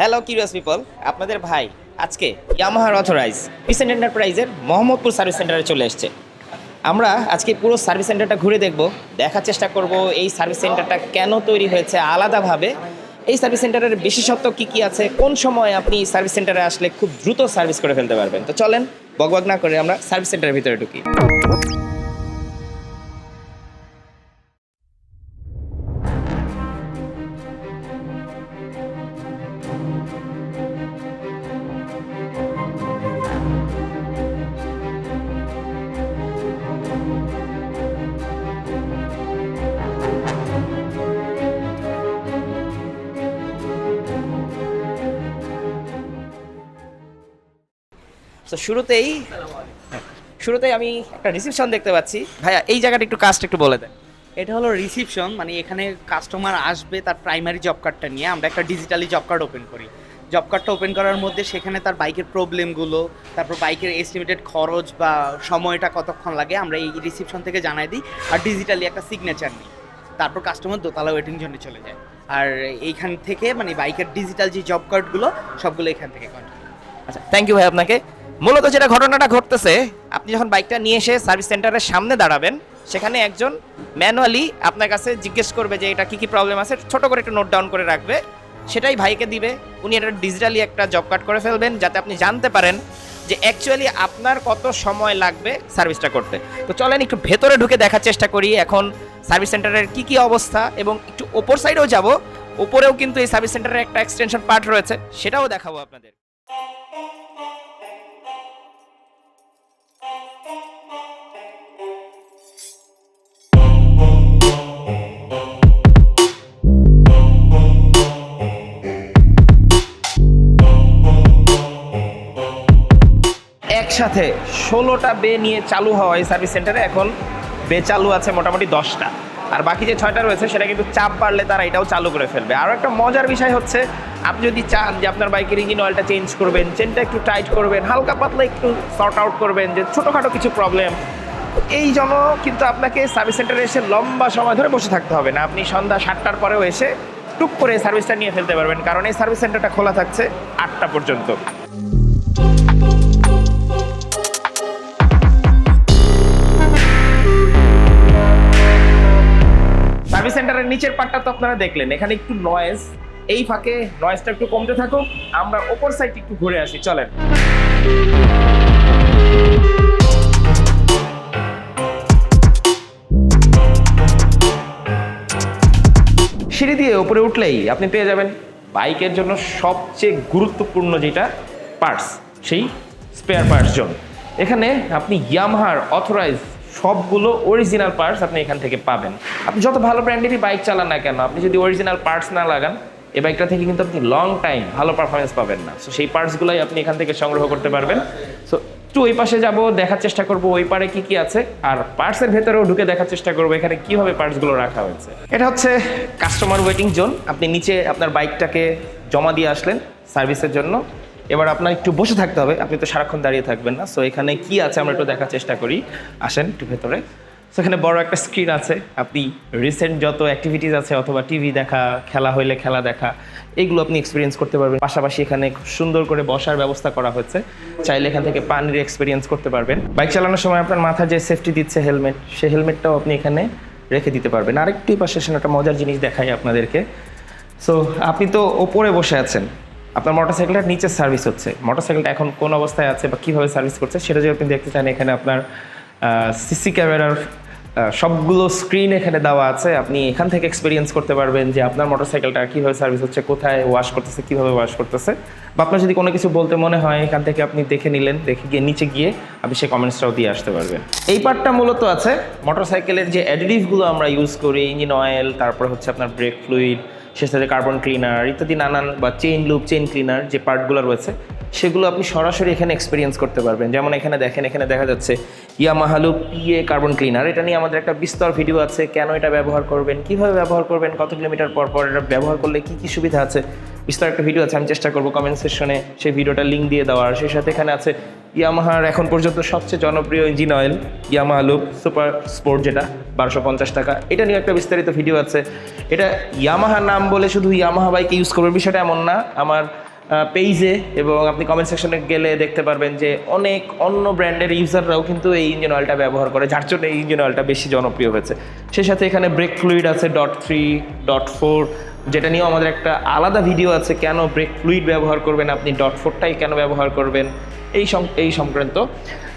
Hello curious people আপনাদের ভাই আজকে ইয়ামাহার অথরাইজ রিসেন্ট এন্টারপ্রাইজের মোহাম্মদপুর সার্ভিস সেন্টারে চলে এসছে। আমরা আজকে পুরো সার্ভিস সেন্টারটা ঘুরে দেখব, দেখার চেষ্টা করব এই সার্ভিস সেন্টারটা কেন তৈরি হয়েছে আলাদাভাবে। এই সার্ভিস সেন্টারের বিশেষত্ব কী কী আছে, কোন সময় আপনি সার্ভিস সেন্টারে আসলে খুব দ্রুত সার্ভিস করে ফেলতে পারবেন। তো চলেন বকবক না করে আমরা সার্ভিস সেন্টারের ভিতরে ঢুকি। তো শুরুতেই শুরুতেই আমি একটা রিসিপশন দেখতে পাচ্ছি। ভাইয়া এই জায়গাটা একটু কাজটা একটু বলে দেন। এটা হলো রিসিপশন মানে এখানে কাস্টমার আসবে তার প্রাইমারি জব কার্ডটা নিয়ে। আমরা একটা ডিজিটালি জব কার্ড ওপেন করি। জব কার্ডটা ওপেন করার মধ্যে সেখানে তার বাইকের প্রবলেমগুলো তারপর বাইকের এস্টিমেটেড খরচ বা সময়টা কতক্ষণ লাগে আমরা এই রিসিপশন থেকে জানাই দিই। আর ডিজিটালি একটা সিগনেচার নিই। তারপর কাস্টমার দোতলা ওয়েটিং জন্য চলে যায়। আর এইখান থেকে মানে বাইকের ডিজিটাল যে জব কার্ডগুলো সবগুলো এখান থেকে কন্টিনিউ আচ্ছা থ্যাংক ইউ ভাই আপনাকে। মূলত যেটা ঘটনাটা ঘটতেছে, আপনি যখন বাইকটা নিয়ে এসে সার্ভিস সেন্টারের সামনে দাঁড়াবেন, সেখানে একজন ম্যানুয়ালি আপনার কাছে জিজ্ঞেস করবে যে এটা কি কি প্রবলেম আছে, ছোট করে একটু নোট ডাউন করে রাখবে। সেটাই ভাইকে দিবে, উনি এটা ডিজিটালি একটা জব কার্ড করে ফেলবেন, যাতে আপনি জানতে পারেন যে অ্যাকচুয়ালি আপনার কত সময় লাগবে সার্ভিসটা করতে। তো চলেন একটু ভেতরে ঢুকে দেখার চেষ্টা করি, এখন সার্ভিস সেন্টারের কি কি অবস্থা, এবং একটু ওপর সাইডেও যাব, ওপরেও কিন্তু এই সার্ভিস সেন্টারের একটা এক্সটেনশন পার্ট রয়েছে, সেটাও দেখাবো আপনাদের। একসাথে ষোলোটা বে নিয়ে চালু হওয়া এই সার্ভিস সেন্টারে এখন বে চালু আছে মোটামুটি দশটা। আর বাকি যে ছয়টা রয়েছে, সেটা কিন্তু চাপ বাড়লে তারা এটাও চালু করে ফেলবে। আর একটা মজার বিষয় হচ্ছে, আপনি যদি চান যে আপনার বাইকের ইঞ্জিন অয়েলটা চেঞ্জ করবেন চেনটা একটু টাইট করবেন, হালকা পাতলা একটু শর্ট আউট করবেন যে ছোটোখাটো কিছু প্রবলেম এই জন্য কিন্তু আপনাকে সার্ভিস সেন্টারে এসে লম্বা সময় ধরে বসে থাকতে হবে না। আপনি সন্ধ্যা সাতটার পরেও এসে টুক করে সার্ভিসটা নিয়ে ফেলতে পারবেন, কারণ এই সার্ভিস সেন্টারটা খোলা থাকছে আটটা পর্যন্ত। নিচের পার্টটা তো আপনারা দেখলেন, এখানে একটু নয়েজ এই ফাঁকে নয়েজটা একটু কমতে থাকুক, আমরা ওপর সাইড একটু ঘুরে আসি, চলেন। সিঁড়ি দিয়ে উপরে উঠলেই আপনি পেয়ে যাবেন বাইকের জন্য সবচেয়ে গুরুত্বপূর্ণ যেটা পার্টস সেই স্পেয়ার পার্টস জোন এখানে আপনি ইয়ামহার অথরাইজ সবগুলো অরিজিনাল পার্টস আপনি এখান থেকে পাবেন। আপনি যত ভালো ব্র্যান্ডেরই বাইক চালান না কেন, আপনি যদি অরিজিনাল পার্টস না লাগান, এই বাইকটা থেকে কিন্তু আপনি লং টাইম ভালো পারফরমেন্স পাবেন না। সো সেই পার্টসগুলোই আপনি এখান থেকে সংগ্রহ করতে পারবেন। সো একটু ওই পাশে যাব, দেখার চেষ্টা করব ওই পারে কি কি আছে, আর পার্টসের ভেতরেও ঢুকে দেখার চেষ্টা করব এখানে কীভাবে পার্টসগুলো রাখা হয়েছে। এটা হচ্ছে কাস্টমার ওয়েটিং জোন আপনি নিচে আপনার বাইকটাকে জমা দিয়ে আসলেন সার্ভিসের জন্য। এবার আপনার একটু বসে থাকতে হবে, আপনি তো সারাক্ষণ দাঁড়িয়ে থাকবেন না। সো এখানে কি আছে আমরা একটু দেখার চেষ্টা করি। আসেন একটু ভেতরে। সো এখানে বড় একটা স্ক্রিন আছে। আপনি রিসেন্ট যত অ্যাক্টিভিটিস আছে, অথবা টিভি দেখা, খেলা হইলে খেলা দেখা, এগুলো আপনি এক্সপিরিয়েন্স করতে পারবেন। পাশাপাশি এখানে খুব সুন্দর করে বসার ব্যবস্থা করা হয়েছে। চাইলে এখান থেকে পানির এক্সপিরিয়েন্স করতে পারবেন। বাইক চালানোর সময় আপনার মাথায় যে সেফটি দিচ্ছে হেলমেট সেই হেলমেটটাও আপনি এখানে রেখে দিতে পারবেন। আরেকটি পাশে একটা মজার জিনিস দেখাই আপনাদেরকে। সো আপনি তো ওপরে বসে আছেন। আপনার মোটরসাইকেলটার নিচে সার্ভিস হচ্ছে। মোটরসাইকেলটা এখন কোন অবস্থায় আছে বা কীভাবে সার্ভিস করছে সেটা যদি আপনি দেখতে চান, এখানে আপনার সিসি ক্যামেরার সবগুলো স্ক্রিন এখানে দেওয়া আছে। আপনি এখান থেকে এক্সপিরিয়েন্স করতে পারবেন যে আপনার মোটরসাইকেলটা কীভাবে সার্ভিস হচ্ছে, কোথায় ওয়াশ করতেছে, কীভাবে ওয়াশ করতেছে। বা আপনার যদি কোনো কিছু বলতে মনে হয়, এখান থেকে আপনি দেখে নিলেন, দেখে গিয়ে নিচে গিয়ে আপনি সেই কমেন্টসটাও দিয়ে আসতে পারবেন। এই পার্টটা মূলত আছে মোটরসাইকেলের যে অ্যাডিটিভগুলো আমরা ইউজ করি ইঞ্জিন অয়েল তারপর হচ্ছে আপনার ব্রেক ফ্লুইড সে সাথে কার্বন ক্লিনার ইত্যাদি নানান বা চেইন লুপ চেইন ক্লিনার যে পার্টগুলো রয়েছে, সেগুলো আপনি সরাসরি এখানে এক্সপিরিয়েন্স করতে পারবেন। যেমন এখানে দেখেন, এখানে দেখা যাচ্ছে ইয়ামাহালু পিএ কার্বন ক্লিনার এটা নিয়ে আমাদের একটা বিস্তর ভিডিও আছে, কেন এটা ব্যবহার করবেন, কীভাবে ব্যবহার করবেন, কত কিলোমিটার পর পর এটা ব্যবহার করলে কী কী সুবিধা আছে বিস্তর একটা ভিডিও আছে, আমি চেষ্টা করব কমেন্ট সেকশনে সেই ভিডিওটা লিঙ্ক দিয়ে দেওয়ার। সেই সাথে এখানে আছে ইয়ামাহার এখন পর্যন্ত সবচেয়ে জনপ্রিয় engine oil Yamaha lube super sport যেটা, বারোশো পঞ্চাশ টাকা। এটা নিয়ে একটা বিস্তারিত ভিডিও আছে। এটা ইয়ামাহা নাম বলে শুধু ইয়ামাহা বাইকে ইউজ করবে, বিষয়টা এমন না। আমার পেইজে এবং আপনি কমেন্ট সেকশনে গেলে দেখতে পারবেন যে অনেক অন্য ব্র্যান্ডের ইউজাররাও কিন্তু এই ইঞ্জিন অয়েলটা ব্যবহার করে, যার জন্য এই ইঞ্জিন অয়েলটা বেশি জনপ্রিয় হয়েছে। সেই সাথে এখানে ব্রেক ফ্লুইড আছে ডট থ্রি ডট ফোর যেটা নিয়েও আমাদের একটা আলাদা ভিডিও আছে, কেন ব্রেক ফ্লুইড ব্যবহার করবেন আপনি ডট ফোরটাই কেন ব্যবহার করবেন, এই সং, এই সংক্রান্ত।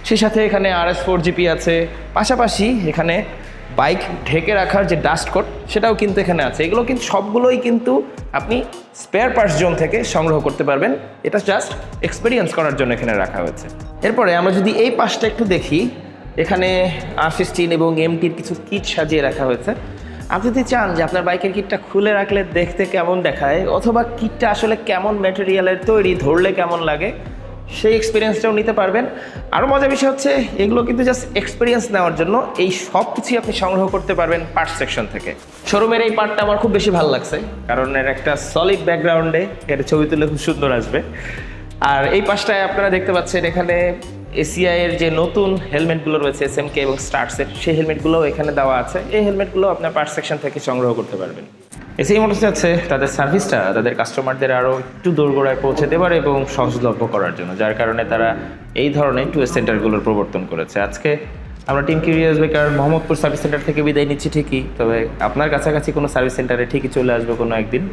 সেই সাথে এখানে আর এস ফোর জিপি আছে, পাশাপাশি এখানে বাইক ঢেকে রাখার যে ডাস্ট কোট সেটাও কিন্তু এখানে আছে। এগুলো কিন্তু, সবগুলোই কিন্তু আপনি স্পেয়ার পার্টস জোন থেকে সংগ্রহ করতে পারবেন। এটা জাস্ট এক্সপিরিয়েন্স করার জন্য এখানে রাখা হয়েছে। এরপরে আমরা যদি এই পাশটা একটু দেখি, এখানে আর সিক্সটিন এবং এমটির কিছু কিট সাজিয়ে রাখা হয়েছে। আপনি যদি চান যে আপনার বাইকের কিটটা খুলে রাখলে দেখতে কেমন দেখায়, অথবা কিটটা আসলে কেমন ম্যাটেরিয়ালের তৈরি, ধরলে কেমন লাগে, সেই এক্সপিরিয়েন্সটাও নিতে পারবেন। আরও মজার বিষয় হচ্ছে, এগুলো কিন্তু জাস্ট এক্সপিরিয়েন্স নেওয়ার জন্য এই সব কিছুই আপনি সংগ্রহ করতে পারবেন পার্ট সেকশন থেকে। শোরুমের এই পার্টটা আমার খুব বেশি ভালো লাগছে, কারণ এর একটা সলিড ব্যাকগ্রাউন্ডে এটা ছবি তুলে খুব সুন্দর আসবে। আর এই পাশটায় আপনারা দেখতে পাচ্ছেন এখানে এসিআই এর যে নতুন হেলমেটগুলো রয়েছে এস এমকে এবং স্টার্টসের সেই হেলমেটগুলোও এখানে দেওয়া আছে। এই হেলমেটগুলো আপনার পার্ট সেকশন থেকে সংগ্রহ করতে পারবেন। এসিআই মোটরস আছে তাদের সার্ভিসটা তাদের কাস্টমারদের আরও একটু দোরগোড়ায় পৌঁছে দেবার এবং সহজলভ্য করার জন্য, যার কারণে তারা এই ধরনের টুয়েস্ট সেন্টারগুলোর প্রবর্তন করেছে। আজকে আমরা টিম কিউরিয়াস বেকার মোহাম্মদপুর সার্ভিস সেন্টার থেকে বিদায় নিচ্ছি ঠিকই, তবে আপনার কাছাকাছি কোনো সার্ভিস সেন্টারে ঠিকই চলে আসবে কোনো একদিন।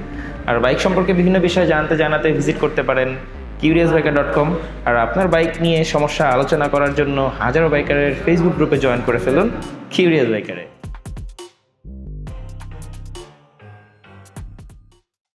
আর বাইক সম্পর্কে বিভিন্ন বিষয়ে জানতে জানাতে ভিজিট করতে পারেন। কিউরিয়াস বাইকার ডট কম আর আপনার বাইক নিয়ে সমস্যা আলোচনা করার জন্য হাজারো বাইকারের ফেসবুক গ্রুপে জয়েন করে ফেলুন কিউরিয়াস বাইকারে